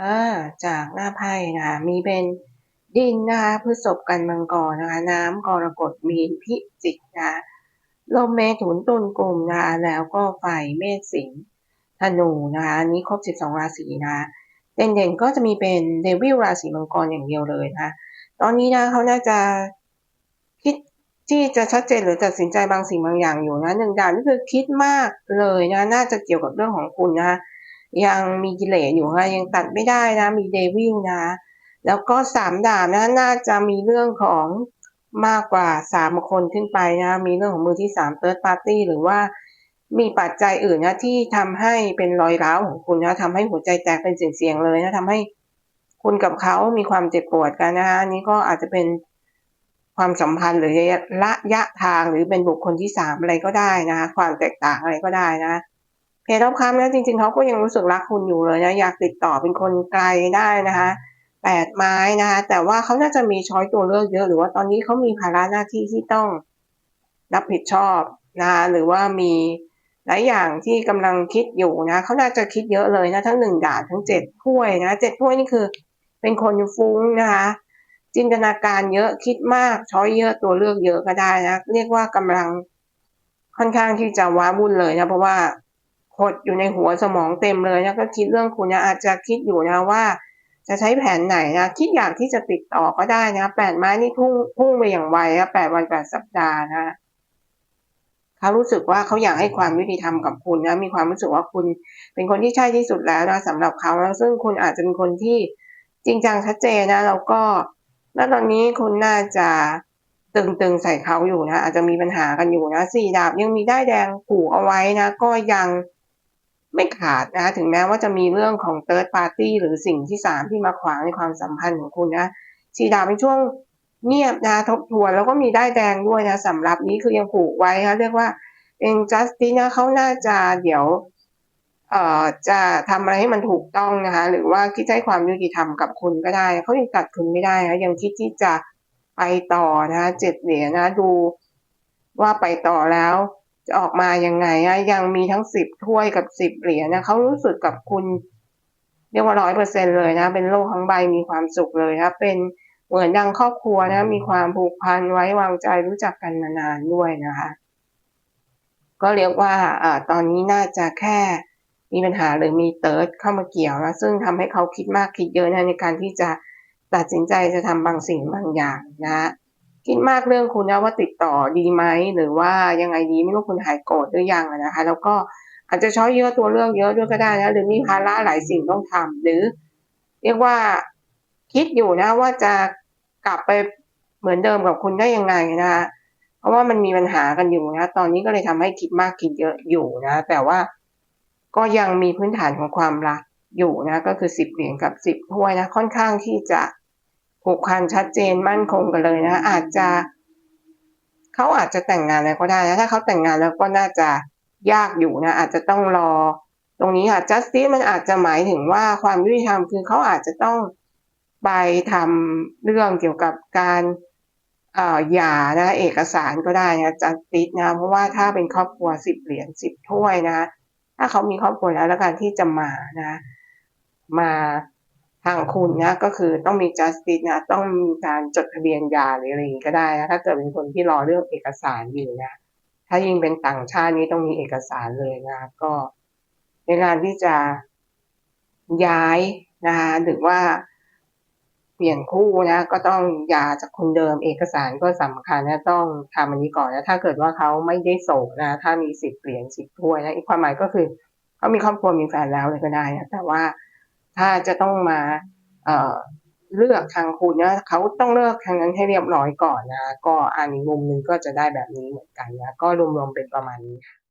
อาจากหน้าไพ่นะคะมีเป็นดินนะคะพฤษภกันมังกรนะคะ น้ำกรกฎมีนพิจิกนะคะลมเมถุนตุลกลุ่มนะคะแล้วก็ไฟเมษสิงห์ธนูนะคะอันนี้ครบ 12 ราศีนะคะเด่นๆก็จะมีเป็นเดวิลราศีมังกรอย่างเดียวเลยนะคะตอนนี้นะเขาน่าจะคิดที่จะชัดเจนหรือตัดสินใจบางสิ่งบางอย่างอยู่นะหนึ่งดาวนี่คือคิดมากเลยนะ น่าจะเกี่ยวกับเรื่องของคุณนะคะ ยังมีกิเลสอยู่ค่ะยังตัดไม่ได้นะ มีเดวิลนะ แล้วก็สามดาบนะน่าจะมีเรื่องของมากกว่าสามคนขึ้นไปนะ มีเรื่องของมือที่สามเติร์ดปาร์ตี้หรือว่ามีปัจจัยอื่นนะที่ทำให้เป็นรอยร้าวของคุณนะทำให้หัวใจแตกเป็นเสียงๆเลยนะทำให้คุณกับเขามีความเจ็บปวดกันนะคะนี้ก็อาจจะเป็นความสัมพันธ์หรือระยะทางหรือเป็นบุคคลที่สามอะไรก็ได้นะคะความแตกต่างอะไรก็ได้นะ เพจรอบคำนะจริงๆเขาก็ยังรู้สึกรักคุณอยู่เลยนะอยากติดต่อเป็นคนไกลได้นะคะแปดไม้นะคะแต่ว่าเขาน่าจะมีช้อยตัวเลือกเยอะ หรือว่าตอนนี้เขามีภาระหน้าที่ที่ต้องรับผิดชอบนะคะหรือว่ามีหลายอย่างที่กำลังคิดอยู่นะเขาน่าจะคิดเยอะเลยนะทั้งหนึ่งด่านทั้งเจ็ดถ้วยนะเจ็ดถ้วยนี่คือ เป็นคนฟุ้งนะคะจินตนาการเยอะคิดมากช้อยเยอะตัวเลือกเยอะก็ได้นะเรียกว่ากำลังค่อนข้างที่จะว้าวุ่นเลยนะเพราะว่า หดอยู่ในหัวสมองเต็มเลยนะก็คิดเรื่องคุณนะอาจจะคิดอยู่นะว่า จะใช้แผนไหนนะคิดอยากที่จะติดต่อก็ได้นะแปดไม้นี่พุ่งพุ่งไปอย่างไวนะแปดวันแปดสัปดาห์นะเขารู้สึกว่าเขาอยากให้ความยุติธรรมกับคุณนะมีความรู้สึกว่าคุณเป็นคนที่ใช่ที่สุดแล้วนะสำหรับเขาแล้วซึ่งคุณอาจจะเป็นคนที่จริงจังชัดเจนนะแล้วก็ณตอนนี้คุณน่าจะตึงๆใส่เขาอยู่นะอาจจะมีปัญหากันอยู่นะสี่ดาบยังมีได้แดงผูกเอาไว้นะ ก็ยัง ไม่ขาดนะถึงแม้ว่าจะมีเรื่องของเติร์ดปาร์ตี้หรือสิ่งที่สามที่มาขวางในความสัมพันธ์ของคุณนะสีดาเป็นช่วงเงียบนะทบทวนแล้วก็มีได้แดงด้วยนะสำหรับนี้คือยังผูกไว้นะเรียกว่าเป็นจัสตินะเขาน่าจะเดี๋ยวเอ่อจะทำอะไรให้มันถูกต้องนะคะ หรือว่าคิดให้ความยุติธรรมกับคุณก็ได้เขายังตัดคุณไม่ได้นะยังคิดที่จะไปต่อนะเจ็ดเหรียญนะดูว่าไปต่อแล้ว จะออกมายังไงอะยังมีทั้งสิบถ้วยกับสิบเหรียญนะเขารู้สึกกับคุณ เรียกว่าร้อยเปอร์เซ็นเลยนะ เป็นโลกทั้งใบมีความสุขเลยนะเป็นเหมือนดังครอบครัวนะ มีความผูกพันไว้วางใจรู้จักกันมานานด้วยนะคะ ก็เรียกว่าอ่าตอนนี้น่าจะแค่มีปัญหาหรือมีเติร์ดเข้ามาเกี่ยวนะซึ่งทำให้เขาคิดมากคิดเยอะนะในการที่จะตัดสินใจจะทำบางสิ่งบางอย่างนะ คิดมากเรื่องคุณนะว่าติดต่อดีไหมหรือว่ายังไงดีไม่รู้คุณหายโกรธหรือยังนะคะ แล้วก็อาจจะช้อยเยอะตัวเลือกเยอะด้วยก็ได้นะหรือมีภาระหลายสิ่งต้องทำหรือ เรียกว่าคิดอยู่นะว่าจะกลับไปเหมือนเดิมกับคุณได้ยังไงนะคะเพราะว่ามันมีปัญหากันอยู่นะ ตอนนี้ก็เลยทำให้คิดมากคิดเยอะอยู่นะ แต่ว่าก็ยังมีพื้นฐานของความรักอยู่นะ ก็คือสิบเหรียญกับสิบถ้วยนะ ค่อนข้างที่จะ ผูกพันชัดเจนมั่นคงกันเลยนะอาจจะเขาอาจจะแต่งงานแล้วก็ได้นะถ้าเขาแต่งงานแล้วก็น่าจะยากอยู่นะอาจจะต้องรอ ตรงนี้ค่ะ justice มันอาจจะหมายถึงว่าความยุติธรรมคือเขาอาจจะต้องไปทำเรื่องเกี่ยวกับการเอ่อหย่านะเอกสารก็ได้นะ justice นะเพราะว่าถ้าเป็นครอบครัวสิบเหรียญสิบถ้วยนะ ถ้าเขามีครอบครัวแล้วแล้วการที่จะมานะ มา ทางคุณนะก็คือต้องมี justice นะต้องมีการจดทะเบียนยาหรืออะไรอย่างก็ได้นะถ้าเกิดเป็นคนที่รอเรื่องเอกสารอยู่นะถ้ายิ่งเป็นต่างชาตินี้ต้องมีเอกสารเลยนะก็ในการที่จะย้ายนะคะหรือว่าเปลี่ยนคู่นะก็ต้องยาจากคนเดิมเอกสารก็สำคัญนะต้องทำอันนี้ก่อนนะถ้าเกิดว่าเขาไม่ได้โสดนะถ้ามีสิทธิ์เปลี่ยนสิทธิ์ถ้วยนะอีกความหมายก็คือเขามีครอบครัวมีแฟนแล้วเลยก็ได้นะแต่ว่า ถ้าจะต้องมาเลือกทางคุณนะเขาต้องเลือกทางนั้นให้เรียบร้อยก่อนนะ ก็อันนี้มุมนึงก็จะได้แบบนี้เหมือนกันนะ ก็รวมๆเป็นประมาณนี้